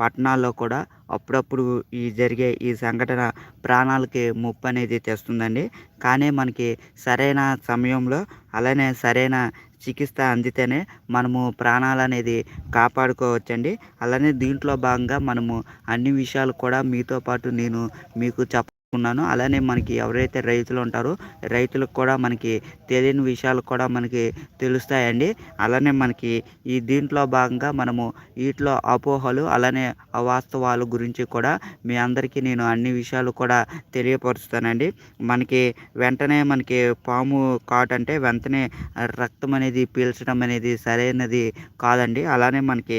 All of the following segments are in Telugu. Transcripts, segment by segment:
పట్టణాల్లో కూడా అప్పుడప్పుడు ఈ జరిగే ఈ సంఘటన ప్రాణాలకి ముప్పు అనేది తెస్తుందండి. కానీ మనకి సరైన సమయంలో అలానే సరైన చికిత్స అందితేనే మనము ప్రాణాలు అనేది కాపాడుకోవచ్చండి. అలానే దీంట్లో భాగంగా మనము అన్ని విషయాలు కూడా మీతో పాటు నేను మీకు చెప్ప ఉన్నాను అలానే మనకి ఎవరైతే రైతులు ఉంటారో రైతులకు కూడా మనకి తెలియని విషయాలు కూడా మనకి తెలుస్తాయండి. అలానే మనకి ఈ దీంట్లో భాగంగా మనము వీటిలో అపోహలు అలానే అవాస్తవాలు గురించి కూడా మీ అందరికీ నేను అన్ని విషయాలు కూడా తెలియపరుస్తానండి. మనకి వెంటనే మనకి పాము కాట్ అంటే వెంటనే రక్తం అనేది పీల్చడం అనేది సరైనది కాదండి. అలానే మనకి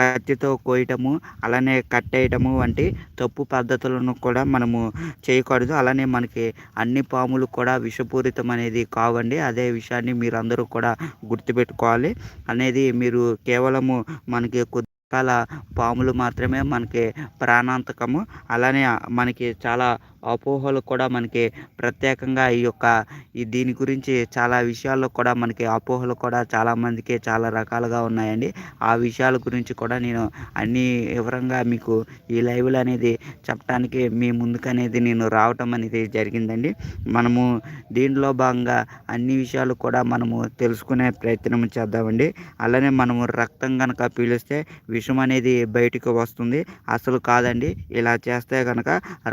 కత్తితో కోయటము అలానే కట్టేయటము వంటి తప్పు పద్ధతులను కూడా మనము చేయకూడదు. అలానే మనకి అన్ని పాములు కూడా విషపూరితం అనేది కావండి. అదే విషయాన్ని మీరు అందరూ కూడా గుర్తుపెట్టుకోవాలి. అనేది మీరు కేవలము మనకి కొద్ది రకాల పాములు మాత్రమే మనకి ప్రాణాంతకము. అలానే మనకి చాలా అపోహలు కూడా మనకి ప్రత్యేకంగా ఈ యొక్క ఈ దీని గురించి చాలా విషయాల్లో కూడా మనకి అపోహలు కూడా చాలామందికి చాలా రకాలుగా ఉన్నాయండి. ఆ విషయాల గురించి కూడా నేను అన్ని వివరంగా మీకు ఈ లైవ్లు అనేది చెప్పడానికి మీ ముందుకు అనేది నేను రావటం అనేది జరిగిందండి. మనము దీనిలో భాగంగా అన్ని విషయాలు కూడా మనము తెలుసుకునే ప్రయత్నం చేద్దామండి. అలానే మనము రక్తం కనుక పీలిస్తే విషం అనేది బయటకు వస్తుంది. అసలు కాదండి. ఇలా చేస్తే కనుక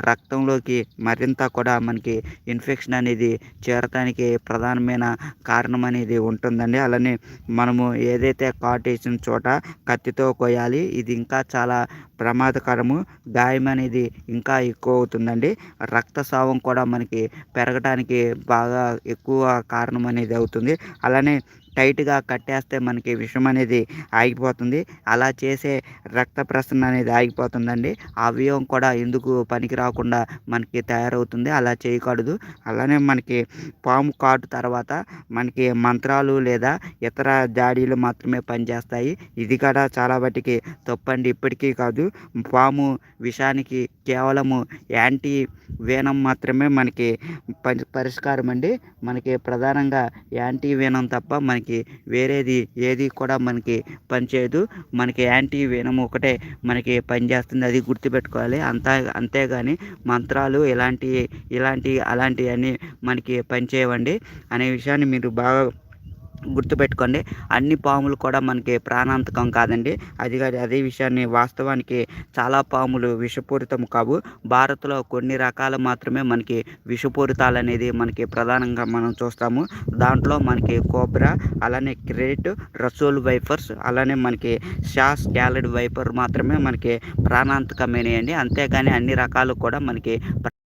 రక్తంలోకి మరింత కూడా మనకి ఇన్ఫెక్షన్ అనేది చేరటానికి ప్రధానమైన కారణం అనేది ఉంటుందండి. అలానే మనము ఏదైతే కాటేసిన వేసిన చోట కత్తితో కోయాలి ఇది ఇంకా చాలా ప్రమాదకరము. గాయం అనేది ఇంకా ఎక్కువ అవుతుందండి. రక్తస్రావం కూడా మనకి పెరగటానికి బాగా ఎక్కువ కారణం అనేది అవుతుంది. అలానే టైట్గా కట్టేస్తే మనకి విషం అనేది ఆగిపోతుంది. అలా చేసే రక్త ప్రసరణ అనేది ఆగిపోతుందండి. అవయవం కూడా ఎందుకు పనికి రాకుండా మనకి తయారవుతుంది. అలా చేయకూడదు. అలానే మనకి పాము కాటు తర్వాత మనకి మంత్రాలు లేదా ఇతర జాడీలు మాత్రమే పనిచేస్తాయి. ఇది కూడా చాలా వాటికి తప్పండి. ఇప్పటికీ కాదు. పాము విషానికి కేవలము యాంటీ వేనం మాత్రమే మనకి పరి పరిష్కారం అండి మనకి ప్రధానంగా యాంటీ వేనం తప్ప మనకి వేరేది ఏది కూడా మనకి పనిచేయదు. మనకి యాంటీ వేనం ఒకటే మనకి పనిచేస్తుంది. అది గుర్తుపెట్టుకోవాలి. అంతా అంతేగాని మంత్రాలు ఇలాంటి ఇలాంటి అలాంటివన్నీ మనకి పనిచేయవండి. అనే విషయాన్ని మీరు బాగా గుర్తుపెట్టుకోండి. అన్ని పాములు కూడా మనకి ప్రాణాంతకం కాదండి. అది అదే విషయాన్ని వాస్తవానికి చాలా పాములు విషపూరితం కావు. భారత్లో కొన్ని రకాలు మాత్రమే మనకి విషపూరితాలు అనేది మనకి ప్రధానంగా మనం చూస్తాము. దాంట్లో మనకి కోబ్రా అలానే క్రేట్ రసోల్ వైఫర్స్ అలానే మనకి షాస్ క్యాలడ్ వైపర్ మాత్రమే మనకి ప్రాణాంతకమైనవి అండి అంతేగాని అన్ని రకాలు కూడా మనకి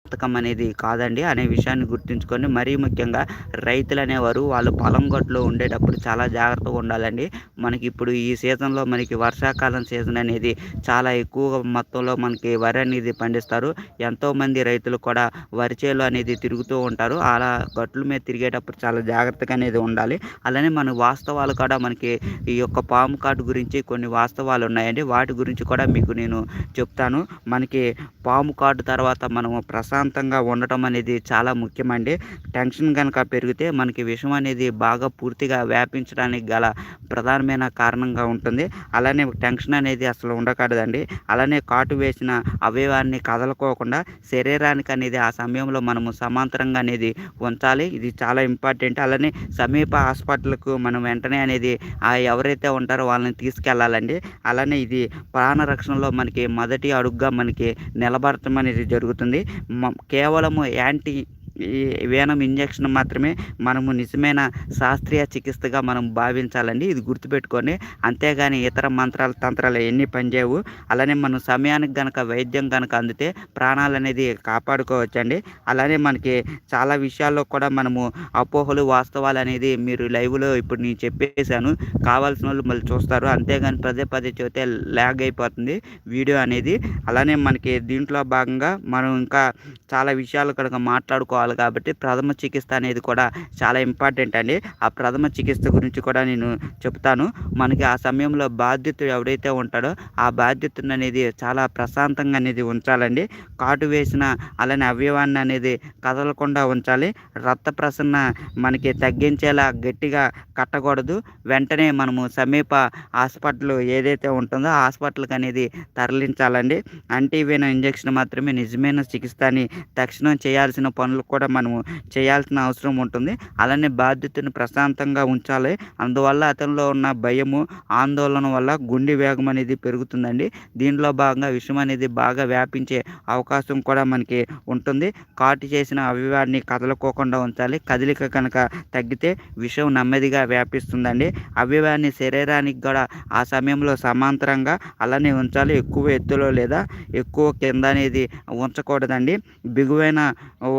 పథకం అనేది కాదండి అనే విషయాన్ని గుర్తుంచుకొని మరీ ముఖ్యంగా రైతులు అనేవారు వాళ్ళు పొలం గట్టులో ఉండేటప్పుడు చాలా జాగ్రత్తగా ఉండాలండి. మనకి ఇప్పుడు ఈ సీజన్లో మనకి వర్షాకాలం సీజన్ అనేది చాలా ఎక్కువ మొత్తంలో మనకి వరి అనేది పండిస్తారు. ఎంతోమంది రైతులు కూడా వరి చేలు అనేది తిరుగుతూ ఉంటారు. అలా గట్ల మీద తిరిగేటప్పుడు చాలా జాగ్రత్తగా అనేది ఉండాలి. అలానే మన వాస్తవాలు కూడా మనకి ఈ యొక్క పాము కాటు గురించి కొన్ని వాస్తవాలు ఉన్నాయండి. వాటి గురించి కూడా మీకు నేను చెప్తాను. మనకి పాము కాటు తర్వాత మనము ప్రశాంతంగా ఉండటం అనేది చాలా ముఖ్యమండి. టెన్షన్ కనుక పెరిగితే మనకి విషం అనేది బాగా పూర్తిగా వ్యాపించడానికి గల ప్రధానమైన కారణంగా ఉంటుంది. అలానే టెన్షన్ అనేది అసలు ఉండకూడదండి. అలానే కాటు వేసిన అవయవాన్ని కదలకోకుండా శరీరానికి అనేది ఆ సమయంలో మనము సమాంతరంగా అనేది ఉంచాలి. ఇది చాలా ఇంపార్టెంట్. అలానే సమీప హాస్పిటల్కు మనం వెంటనే అనేది ఆ ఎవరైతే ఉంటారో వాళ్ళని తీసుకెళ్ళాలండి అలానే ఇది ప్రాణ రక్షణలో మనకి మొదటి అడుగుగా మనకి నిలబడటం అనేది జరుగుతుంది. మ- కేవలము యాంటీ వేనం ఇంజెక్షన్ మాత్రమే మనము నిజమైన శాస్త్రీయ చికిత్సగా మనం భావించాలండి. ఇది గుర్తుపెట్టుకొని అంతేగాని ఇతర మంత్రాలు తంత్రాలు ఎన్ని పనిచేయవు. అలానే మనం సమయానికి గనక వైద్యం కనుక అందితే ప్రాణాలు అనేది కాపాడుకోవచ్చండి. అలానే మనకి చాలా విషయాల్లో కూడా మనము అపోహలు వాస్తవాలు అనేది మీరు లైవ్లో ఇప్పుడు నేను చెప్పేశాను. కావాల్సిన వాళ్ళు మళ్ళీ చూస్తారు. అంతేగాని పదే పదే చూస్తే ల్యాగ్ అయిపోతుంది వీడియో అనేది. అలానే మనకి దీంట్లో భాగంగా మనం ఇంకా చాలా విషయాలు కనుక మాట్లాడుకోవాలి ఉండాలి కాబట్టి ప్రథమ చికిత్స అనేది కూడా చాలా ఇంపార్టెంట్ అండి. ఆ ప్రథమ చికిత్స గురించి కూడా నేను చెప్తాను. మనకి ఆ సమయంలో బాధ్యత ఎవరైతే ఉంటాడో ఆ బాధ్యతను అనేది చాలా ప్రశాంతంగా అనేది ఉంచాలండి. కాటు వేసిన అలానే అవయవాన్ని అనేది కదలకుండా ఉంచాలి. రక్త ప్రసరణ మనకి తగ్గించేలా గట్టిగా కట్టకూడదు. వెంటనే మనము సమీప హాస్పిటల్ ఏదైతే ఉంటుందో హాస్పిటల్కి అనేది తరలించాలండి. యాంటీవెన ఇంజెక్షన్ మాత్రమే నిజమైన చికిత్స అని తక్షణం చేయాల్సిన పనులు కూడా కూడా మనము చేయాల్సిన అవసరం ఉంటుంది. అలానే బాధ్యతను ప్రశాంతంగా ఉంచాలి. అందువల్ల అతనిలో ఉన్న భయము ఆందోళన వల్ల గుండె వేగం అనేది పెరుగుతుందండి. దీనిలో భాగంగా విషం అనేది బాగా వ్యాపించే అవకాశం కూడా మనకి ఉంటుంది. కాటు చేసిన అవయవాన్ని కదలకోకుండా ఉంచాలి. కదలిక కనుక తగ్గితే విషం నెమ్మదిగా వ్యాపిస్తుందండి. అవయవాన్ని శరీరానికి కూడా ఆ సమయంలో సమాంతరంగా అలానే ఉంచాలి. ఎక్కువ ఎత్తులో లేదా ఎక్కువ కింద అనేది ఉంచకూడదండి. బిగువైన ఓ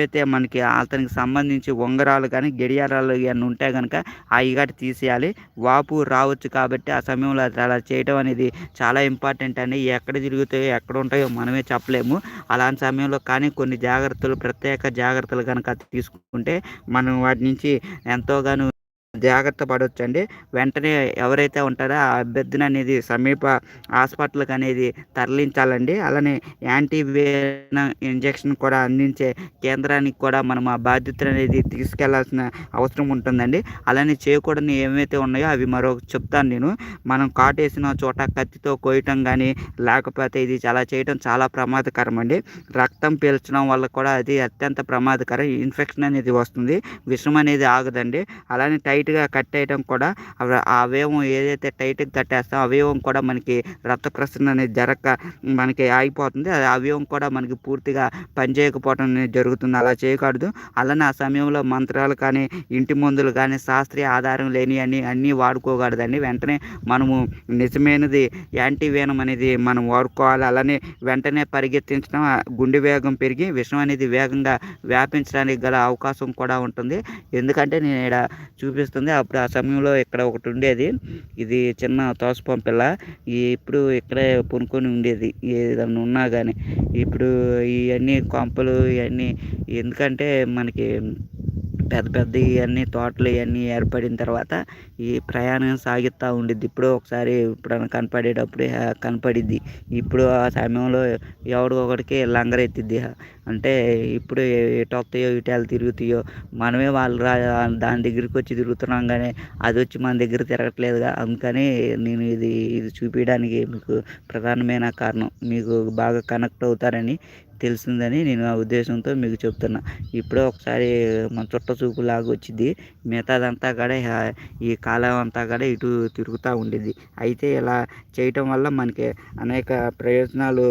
ఏవైతే మనకి అతనికి సంబంధించి ఉంగరాలు కానీ గడియారాలు ఇవన్నీ ఉంటే కనుక అవి ఇగాటి తీసేయాలి. వాపు రావచ్చు కాబట్టి ఆ సమయంలో అలా చేయటం అనేది చాలా ఇంపార్టెంట్ అండి. ఎక్కడ తిరుగుతాయో ఎక్కడ ఉంటాయో మనమే చెప్పలేము. అలాంటి సమయంలో కానీ కొన్ని జాగ్రత్తలు ప్రత్యేక జాగ్రత్తలు కనుక తీసుకుంటే మనం వాటి నుంచి ఎంతోగానో జాగ్రత్త పడవచ్చండి వెంటనే ఎవరైతే ఉంటారో ఆ అభ్యర్థిని అనేది సమీప హాస్పిటల్కి అనేది తరలించాలండి. అలానే యాంటీవేన ఇంజెక్షన్ కూడా అందించే కేంద్రానికి కూడా మనం ఆ బాధ్యత అనేది తీసుకెళ్ళాల్సిన అవసరం ఉంటుందండి. అలానే చేయకూడని ఏమైతే ఉన్నాయో అవి మరో చెప్తాను నేను. మనం కాటేసిన చోట కత్తితో కోయటం కానీ లేకపోతే ఇది చాలా చేయటం చాలా ప్రమాదకరం అండి. రక్తం పీల్చడం వల్ల కూడా అది అత్యంత ప్రమాదకరం. ఇన్ఫెక్షన్ అనేది వస్తుంది. విషం అనేది ఆగదండి. అలానే టైట్ టైట్గా కట్టేయడం కూడా ఆ అవయవం ఏదైతే టైట్గా కట్టేస్తామో అవయవం కూడా మనకి రక్త ప్రసరణ అనేది జరగక మనకి ఆగిపోతుంది. అది అవయవం కూడా మనకి పూర్తిగా పనిచేయకపోవడం అనేది జరుగుతుంది. అలా చేయకూడదు. అలానే ఆ సమయంలో మంత్రాలు కానీ ఇంటి మందులు కానీ శాస్త్రీయ ఆధారం లేని అన్ని అన్నీ వాడుకోకూడదండి. వెంటనే మనము నిజమైనది యాంటీవేనం అనేది మనం వాడుకోవాలి. అలానే వెంటనే పరిగెత్తించడం గుండె వేగం పెరిగి విషం అనేది వేగంగా వ్యాపించడానికి గల అవకాశం కూడా ఉంటుంది. ఎందుకంటే నేను ఇక్కడ వస్తుంది అప్పుడు ఆ సమయంలో ఇక్కడ ఒకటి ఉండేది. ఇది చిన్న తోసపం పిల్ల. ఇప్పుడు ఇక్కడే పొనుకొని ఉండేది. ఏదన్నా ఉన్నా కానీ ఇప్పుడు ఇవన్నీ కొంపలు ఇవన్నీ ఎందుకంటే మనకి పెద్ద పెద్ద ఇవన్నీ తోటలు ఇవన్నీ ఏర్పడిన తర్వాత ఈ ప్రయాణం సాగిస్తూ ఉండిద్ది. ఇప్పుడు ఒకసారి ఇప్పుడన్నా కనపడేటప్పుడు కనపడిద్ది. ఇప్పుడు ఆ సమయంలో ఎవడో ఒకడికి లంగరెత్తిద్ది అంటే ఇప్పుడు ఎటు వస్తాయో ఇటు ఎలా తిరుగుతాయో మనమే వాళ్ళు రా దాని దగ్గరికి వచ్చి తిరుగుతున్నాం కానీ అది వచ్చి మన దగ్గర తిరగట్లేదుగా. అందుకని నేను ఇది ఇది చూపించడానికి మీకు ప్రధానమైన కారణం. మీకు బాగా కనెక్ట్ అవుతారని తెలిసిందని నేను ఆ ఉద్దేశంతో మీకు చెప్తున్నా. ఇప్పుడే ఒకసారి మన చుట్ట చూపు లాగా వచ్చింది మిగతాదంతా కూడా ఈ కాలం అంతా కూడా ఇటు తిరుగుతూ ఉండేది. అయితే ఇలా చేయటం వల్ల మనకి అనేక ప్రయోజనాలు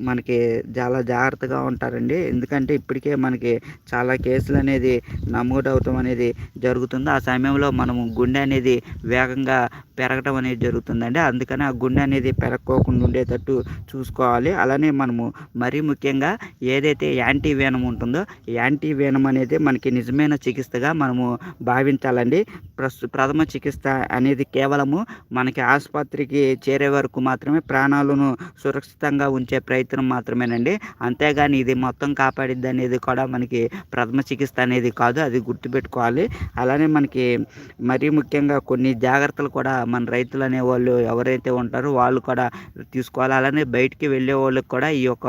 మనకి చాలా జాగ్రత్తగా ఉంటారండి. ఎందుకంటే ఇప్పటికే మనకి చాలా కేసులు అనేది నమోదు అవటం అనేది జరుగుతుంది. ఆ సమయంలో మనము గుండె అనేది వేగంగా పెరగటం అనేది జరుగుతుందండి. అందుకని ఆ గుండె అనేది పెరగకోకుండా ఉండేటట్టు చూసుకోవాలి. అలానే మనము మరీ ముఖ్యంగా ఏదైతే యాంటీ వేనం ఉంటుందో యాంటీ వేనం అనేది మనకి నిజమైన చికిత్సగా మనము భావించాలండి. ప్రస్తు ప్రథమ చికిత్స అనేది కేవలము మనకి ఆసుపత్రికి చేరే వరకు మాత్రమే ప్రాణాలను సురక్షితంగా ఉంచే ప్రయత్నం మాత్రమేనండి. అంతేగాని ఇది మొత్తం కాపాడిద్ది అనేది కూడా మనకి ప్రథమ చికిత్స అనేది కాదు అది గుర్తుపెట్టుకోవాలి. అలానే మనకి మరీ ముఖ్యంగా కొన్ని జాగ్రత్తలు కూడా మన రైతులు అనేవాళ్ళు ఎవరైతే ఉంటారో వాళ్ళు కూడా తీసుకోవాలి. అలానే బయటికి వెళ్ళే వాళ్ళకి కూడా ఈ యొక్క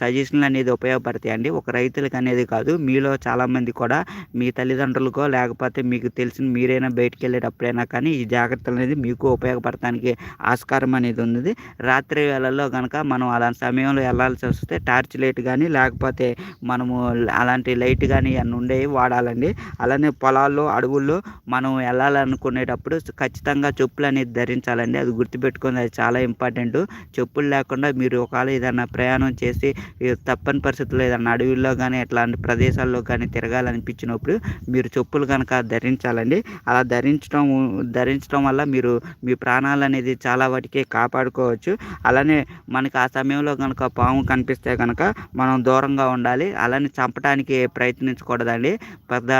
సజెషన్లు అనేది ఉపయోగపడతాయండి. ఒక రైతులకు అనేది కాదు మీలో చాలామంది కూడా మీ తల్లిదండ్రులకో లేకపోతే మీకు తెలిసిన మీరైనా బయటికి వెళ్ళేటప్పుడైనా కానీ ఈ జాగ్రత్తలు అనేది మీకు ఉపయోగపడటానికి ఆస్కారం అనేది ఉంది రాత్రి వేళల్లో కనుక మనం అలాంటి సమయం సమయంలో వెళ్ళాల్సి వస్తే టార్చ్ లైట్ కానీ లేకపోతే మనము అలాంటి లైట్ కానీ అన్నీ ఉండేవి వాడాలండి. అలానే పొలాల్లో అడవుల్లో మనం వెళ్ళాలనుకునేటప్పుడు ఖచ్చితంగా చెప్పులు అనేది ధరించాలండి. అది గుర్తుపెట్టుకుని అది చాలా ఇంపార్టెంట్. చెప్పులు లేకుండా మీరు ఒకవేళ ఏదైనా ప్రయాణం చేసి తప్పని పరిస్థితుల్లో ఏదైనా అడవుల్లో కానీ ఇట్లాంటి ప్రదేశాల్లో కానీ తిరగాలనిపించినప్పుడు మీరు చెప్పులు కనుక ధరించాలండి. అలా ధరించడం ధరించడం వల్ల మీరు మీ ప్రాణాలు అనేది చాలా వాటికి కాపాడుకోవచ్చు. అలానే మనకి ఆ సమయంలో కనుక కనుక పాము కనిపిస్తే కనుక మనం దూరంగా ఉండాలి. అలానే చంపడానికి ప్రయత్నించకూడదండి. పెద్ద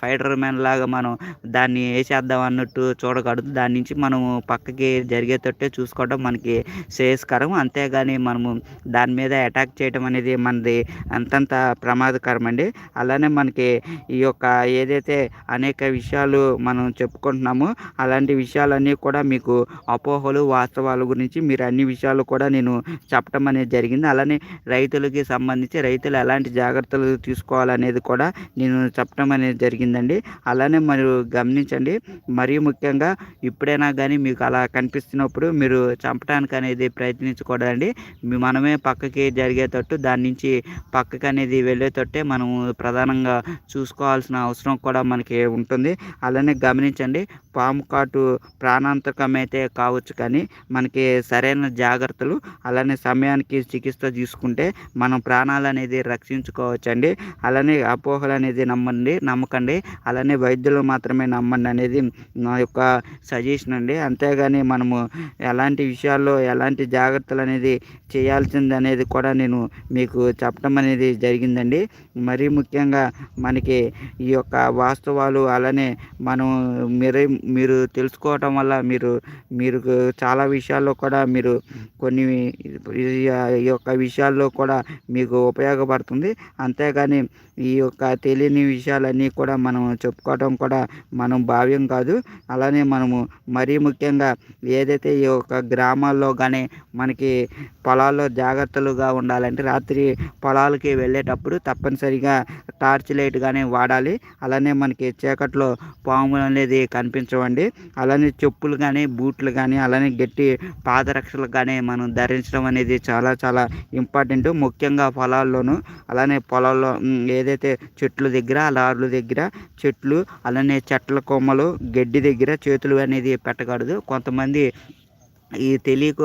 ఫైటర్ మ్యాన్ లాగా మనం దాన్ని వేసేద్దాం అన్నట్టు చూడకూడదు. దాని నుంచి మనం పక్కకి జరిగేటట్టే చూసుకోవడం మనకి శ్రేయస్కరం. అంతేగాని మనము దాని మీద అటాక్ చేయడం అనేది మనది అంతంత ప్రమాదకరం అండి అలానే మనకి ఈ యొక్క ఏదైతే అనేక విషయాలు మనం చెప్పుకుంటున్నామో అలాంటి విషయాలన్నీ కూడా మీకు అపోహలు వాస్తవాల గురించి మీరు అన్ని విషయాలు కూడా నేను చెప్పడం అనేది జరిగింది. అలానే రైతులకి సంబంధించి రైతులు ఎలాంటి జాగ్రత్తలు తీసుకోవాలనేది కూడా నేను చెప్పడం అనేది జరిగిందండి. అలానే మీరు గమనించండి మరీ ముఖ్యంగా ఇప్పుడైనా కానీ మీకు అలా కనిపిస్తున్నప్పుడు మీరు చంపడానికి అనేది ప్రయత్నించకూడదండి. మనమే పక్కకి జరిగేటట్టు దాని నుంచి పక్కకి అనేది వెళ్ళేటట్టే మనము ప్రధానంగా చూసుకోవాల్సిన అవసరం కూడా మనకి ఉంటుంది. అలానే గమనించండి పాము కాటు ప్రాణాంతకమైతే కావచ్చు కానీ మనకి సరైన జాగ్రత్తలు అలానే సమయానికి చికిత్స తీసుకుంటే మనం ప్రాణాలు అనేది రక్షించుకోవచ్చండి. అలానే అపోహలు అనేది నమ్మండి నమ్మకండి. అలానే వైద్యులు మాత్రమే నమ్మండి అనేది నా యొక్క సజెషన్ అండి. అంతేగాని మనము ఎలాంటి విషయాల్లో ఎలాంటి జాగ్రత్తలు అనేది చేయాల్సింది అనేది కూడా నేను మీకు చెప్పడం అనేది జరిగిందండి. మరీ ముఖ్యంగా మనకి ఈ యొక్క వాస్తవాలు అలానే మనం మరీ మీరు తెలుసుకోవటం వల్ల మీరు మీరు చాలా విషయాల్లో కూడా మీరు కొన్ని ఈ యొక్క విషయాల్లో కూడా మీకు ఉపయోగపడుతుంది. అంతేగాని ఈ యొక్క తెలియని విషయాలన్నీ కూడా మనం చెప్పుకోవటం కూడా మనం భావ్యం కాదు. అలానే మనము మరీ ముఖ్యంగా ఏదైతే ఈ యొక్క గ్రామాల్లో కానీ మనకి పొలాల్లో జాగ్రత్తలుగా ఉండాలంటే రాత్రి పొలాలకి వెళ్ళేటప్పుడు తప్పనిసరిగా టార్చ్ లైట్ కానీ వాడాలి. అలానే మనకి చీకట్లో పాములు అనేది కనిపించవండి. అలానే చెప్పులు కానీ బూట్లు కానీ అలానే గట్టి పాదరక్షలు కానీ మనం ధరించడం అనేది చాలా చాలా ఇంపార్టెంట్. ముఖ్యంగా పొలాల్లోనూ అలానే పొలాల్లో ఏదైతే ఏదైతే చెట్ల దగ్గర లార్ల దగ్గర చెట్లు అలానే చెట్ల కొమ్మలు గడ్డి దగ్గర చేతులు అనేది పెట్టకూడదు. కొంతమంది ఈ తెలియక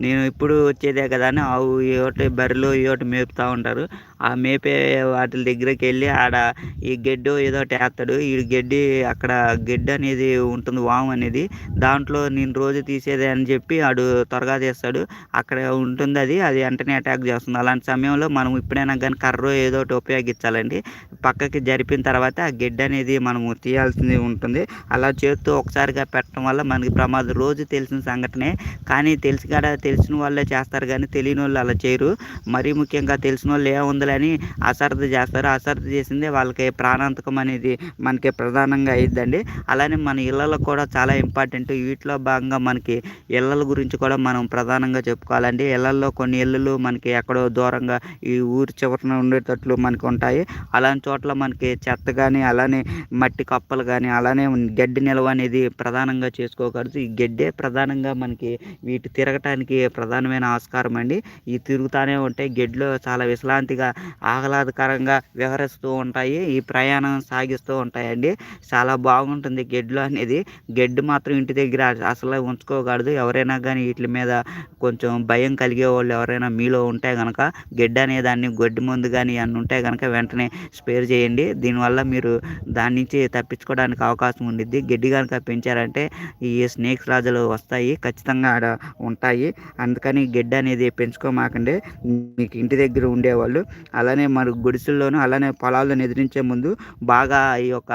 నేను ఇప్పుడు వచ్చేదే కదా అని ఆవు ఒకటి బర్రెలు ఒకటి మేపుతూ ఉంటారు. ఆ మేపే వాటి దగ్గరికి వెళ్ళి ఆడ ఈ గడ్డి ఏదో ఒకటి వేస్తాడు ఈ గడ్డి అక్కడ గడ్డి అనేది ఉంటుంది వాము అనేది. దాంట్లో నేను రోజు తీసేదే అని చెప్పి ఆడు త్వరగా తీస్తాడు. అక్కడ ఉంటుంది అది అది వెంటనే అటాక్ చేస్తుంది. అలాంటి సమయంలో మనం ఇప్పుడైనా కానీ కర్ర ఏదో ఒకటి ఉపయోగించాలండి. పక్కకి జరిపిన తర్వాత ఆ గడ్డి అనేది మనము తీయాల్సింది ఉంటుంది. అలా చేత్తో ఒకసారిగా పెట్టడం వల్ల మనకి ప్రమాదం. రోజు తెలిసిన సంఘటనే కానీ తెలిసి కాడ తెలిసిన వాళ్ళే చేస్తారు కానీ తెలియని వాళ్ళు అలా చేయరు. మరీ ముఖ్యంగా తెలిసిన వాళ్ళు ఏముందని అశ్రద్ధ చేస్తారు. అశ్రద్ధ చేసిందే వాళ్ళకి ప్రాణాంతకం అనేది మనకి ప్రధానంగా అయ్యిద్దండి అలానే మన ఇళ్ళలో కూడా చాలా ఇంపార్టెంట్. వీటిలో భాగంగా మనకి ఇళ్ళల గురించి కూడా మనం ప్రధానంగా చెప్పుకోవాలండి. ఇళ్ళల్లో కొన్ని ఇళ్ళు మనకి ఎక్కడో దూరంగా ఈ ఊరి చివరన ఉండేటట్లు మనకు ఉంటాయి. అలాంటి చోట్ల మనకి చెత్త కానీ అలానే మట్టి కప్పలు కానీ అలానే గడ్డి నిల్వ అనేది ప్రధానంగా చేసుకోకూడదు ఈ గడ్డే ప్రధానంగా మనకి వీటి తిరగటానికి ప్రధానమైన ఆస్కారం అండి. ఈ తిరుగుతూనే ఉంటే గెడ్లు చాలా విశ్రాంతిగా ఆహ్లాదకరంగా విహరిస్తూ ఉంటాయి. ఈ ప్రయాణం సాగిస్తూ ఉంటాయండి. చాలా బాగుంటుంది గెడ్లు అనేది. గెడ్డు మాత్రం ఇంటి దగ్గర అసలు ఉంచుకోకూడదు. ఎవరైనా కానీ వీటి మీద కొంచెం భయం కలిగే వాళ్ళు ఎవరైనా మీలో ఉంటే కనుక గెడ్డ అనే దాన్ని గొడ్డి ముందు కానీ అన్ని ఉంటే కనుక వెంటనే స్పేర్ చేయండి. దీనివల్ల మీరు దాని నుంచి తప్పించుకోవడానికి అవకాశం ఉండిద్ది. గడ్డి కనుక పెంచారంటే ఈ స్నేక్స్ రాజులు వస్తాయి. ఖచ్చితంగా ఆడ ఉంటాయి. అందుకని గడ్డి అనేది పెంచుకోమాకండి. మీకు ఇంటి దగ్గర ఉండేవాళ్ళు. అలానే మరి గుడిసెల్లోనూ అలానే పొలాలను ఎదిరించే ముందు బాగా ఈ యొక్క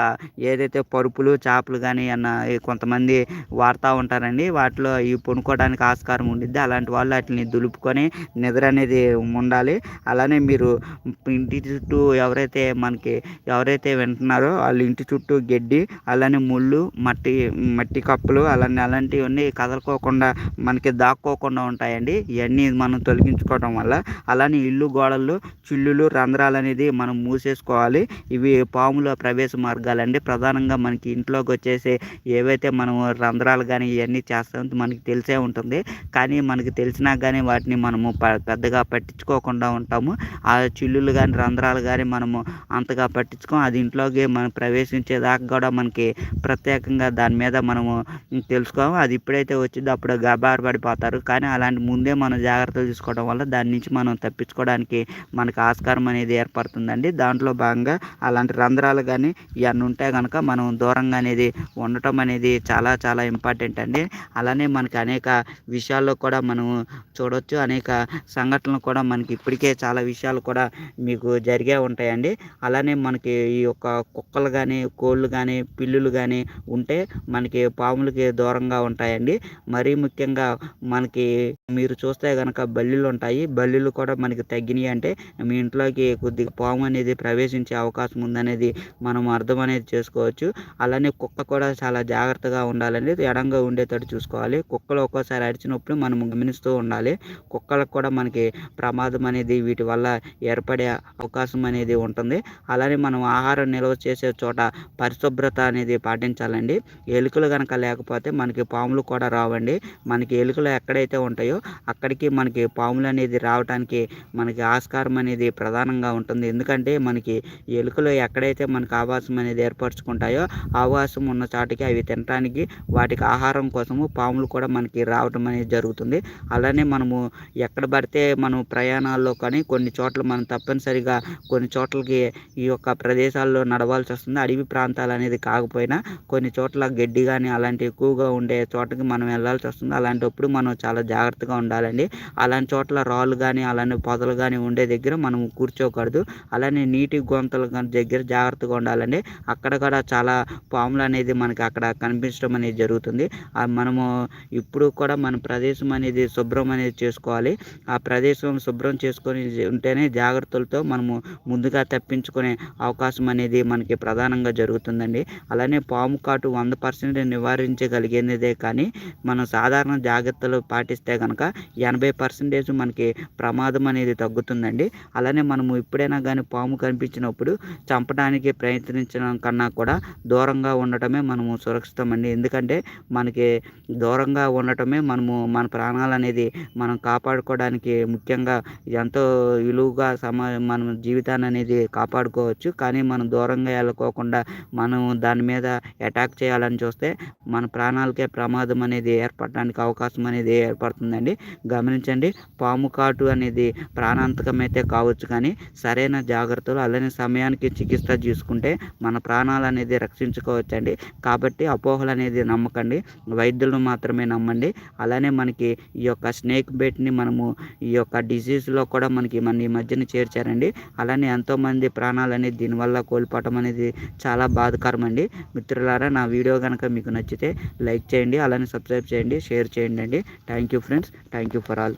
ఏదైతే పరుపులు చేపలు కానీ అన్న కొంతమంది వాడుతూ ఉంటారండి. వాటిలో ఈ పొనుకోవడానికి ఆస్కారం ఉండిద్ది. అలాంటి వాళ్ళు వాటిని దులుపుకొని నిద్ర అనేది ఉండాలి. అలానే మీరు ఇంటి చుట్టూ ఎవరైతే మనకి ఎవరైతే వింటున్నారో వాళ్ళ ఇంటి చుట్టూ గడ్డి అలానే ముళ్ళు మట్టి మట్టి కప్పులు అలానే అలాంటివన్నీ కదలకోకుండా మనకి దాక్కోకుండా ఉంటాయండి. ఇవన్నీ మనం తొలగించుకోవడం వల్ల అలానే ఇల్లు గోడలు చిల్లులు రంధ్రాలు అనేది మనం మూసేసుకోవాలి. ఇవి పాముల ప్రవేశ మార్గాలండి. ప్రధానంగా మనకి ఇంట్లోకి వచ్చేసి ఏవైతే మనం రంధ్రాలు కానీ ఇవన్నీ చేస్తామో మనకి తెలిసే ఉంటుంది. కానీ మనకి తెలిసినా కానీ వాటిని మనము పెద్దగా పట్టించుకోకుండా ఉంటాము. ఆ చిల్లులు కానీ రంధ్రాలు కానీ మనము అంతగా పట్టించుకోం అది ఇంట్లోకి మనం ప్రవేశించేదాకా కూడా మనకి ప్రత్యేకంగా దాని మీద మనము తెలుసుకోము. అది ఇప్పుడైతే వచ్చిందో అప్పుడు గబారు పడిపోతారు కానీ అలాంటి ముందే మనం జాగ్రత్తలు తీసుకోవడం వల్ల దాని నుంచి మనం తప్పించుకోవడానికి మనకు ఆస్కారం అనేది ఏర్పడుతుందండి. దాంట్లో భాగంగా అలాంటి రంధ్రాలు కానీ ఇవన్నీ ఉంటే కనుక మనం దూరంగా అనేది ఉండటం అనేది చాలా చాలా ఇంపార్టెంట్ అండి. అలానే మనకి అనేక విషయాల్లో కూడా మనం చూడవచ్చు అనేక సంఘటనలు కూడా మనకి ఇప్పటికే చాలా విషయాలు కూడా మీకు జరిగే ఉంటాయండి. అలానే మనకి ఈ యొక్క కుక్కలు కానీ కోళ్ళు కానీ పిల్లులు కానీ ఉంటే మనకి పాములకి దూరంగా ఉంటాయండి. మరీ ముఖ్యంగా మనకి మీరు చూస్తే కనుక బల్లీలు ఉంటాయి. బల్లీలు కూడా మనకి తగ్గినాయి అంటే మీ ఇంట్లోకి కొద్దిగా పాము అనేది ప్రవేశించే అవకాశం ఉందనేది మనం అర్థం అనేది చేసుకోవచ్చు. అలానే కుక్క కూడా చాలా జాగ్రత్తగా ఉండాలండి. ఎడంగా ఉండేటట్టు చూసుకోవాలి. కుక్కలు ఒక్కోసారి అరిచినప్పుడు మనం గమనిస్తూ ఉండాలి. కుక్కలకు కూడా మనకి ప్రమాదం అనేది వీటి వల్ల ఏర్పడే అవకాశం అనేది ఉంటుంది. అలానే మనం ఆహారం నిల్వ చేసే చోట పరిశుభ్రత అనేది పాటించాలండి. ఎలుకలు కనుక లేకపోతే మనకి పాములు కూడా రావండి. మనకి ఎలుకలు ఎక్కడైతే ఉంటాయో అక్కడికి మనకి పాములు అనేది రావడానికి మనకి ఆస్కారం అనేది ప్రధానంగా ఉంటుంది. ఎందుకంటే మనకి ఎలుకలు ఎక్కడైతే మనకి ఆవాసం అనేది ఏర్పరచుకుంటాయో ఆవాసం ఉన్న చాటుకి అవి తినడానికి వాటికి ఆహారం కోసము పాములు కూడా మనకి రావడం అనేది జరుగుతుంది. అలానే మనము ఎక్కడ పడితే మనం ప్రయాణాల్లో కానీ కొన్ని చోట్ల మనం తప్పనిసరిగా కొన్ని చోట్లకి ఈ యొక్క ప్రదేశాల్లో నడవాల్సి వస్తుంది. అడవి ప్రాంతాలు అనేది కాకపోయినా కొన్ని చోట్ల గడ్డి కానీ అలాంటి ఎక్కువగా ఉండే చోటకి మనం వెళ్ళాల్సి వస్తుంది. అలాంటప్పుడు మనం చాలా జాగ్రత్తగా ఉండాలండి. అలాంటి చోట్ల రాళ్ళు కానీ అలానే పొదలు కానీ ఉండే దగ్గర మనం కూర్చోకూడదు. అలానే నీటి గొంతల దగ్గర జాగ్రత్తగా ఉండాలండి. అక్కడ కూడా చాలా పాములు అనేది మనకి అక్కడ కనిపించడం అనేది జరుగుతుంది. మనము ఇప్పుడు కూడా మన ప్రదేశం అనేది శుభ్రం అనేది చేసుకోవాలి. ఆ ప్రదేశం శుభ్రం చేసుకొని ఉంటేనే జాగ్రత్తలతో మనము ముందుగా తప్పించుకునే అవకాశం అనేది మనకి ప్రధానంగా జరుగుతుందండి. అలానే పాము కాటు వంద పర్సెంట్ నివారించగలిగేదే కానీ మనం సాధారణ జాగ్రత్తలు పాటిస్తే కనుక ఎనభై పర్సెంటేజ్ మనకి ప్రమాదం అనేది తగ్గుతుందండి. అలానే మనము ఎప్పుడైనా కానీ పాము కనిపించినప్పుడు చంపడానికి ప్రయత్నించడం కన్నా కూడా దూరంగా ఉండటమే మనము సురక్షితం అండి ఎందుకంటే మనకి దూరంగా ఉండటమే మనము మన ప్రాణాలు అనేది మనం కాపాడుకోవడానికి ముఖ్యంగా ఎంతో విలువగా సమా మనం జీవితాన్ని అనేది కాపాడుకోవచ్చు. కానీ మనం దూరంగా వెళ్ళకోకుండా మనం దాని మీద అటాక్ చేయాలని చూస్తే మన ప్రాణాలకే ప్రమాదం అనేది ఏర్పడడానికి అవకాశం అనేది ఏర్పడుతుందండి. గమనించండి పాము కాటు అనేది ప్రాణాంతకమైతే కావచ్చు కానీ సరైన జాగ్రత్తలు అలానే సమయానికి చికిత్స తీసుకుంటే మన ప్రాణాలు అనేది రక్షించుకోవచ్చండి. కాబట్టి అపోహలు అనేది నమ్మకండి. వైద్యులను మాత్రమే నమ్మండి. అలానే మనకి ఈ యొక్క స్నేక్ బెట్ని మనము ఈ యొక్క డిసీజ్లో కూడా మనకి మన ఈ మధ్యన చేర్చారండి. అలానే ఎంతోమంది ప్రాణాలు అనేది దీనివల్ల కోల్పోవటం అనేది చాలా బాధకరం అండి మిత్రులారా నా వీడియో కనుక మీకు నచ్చితే లైక్ చేయండి అలానే సబ్స్క్రైబ్ చేయండి షేర్ చేయండి అండి thank you friends thank you for all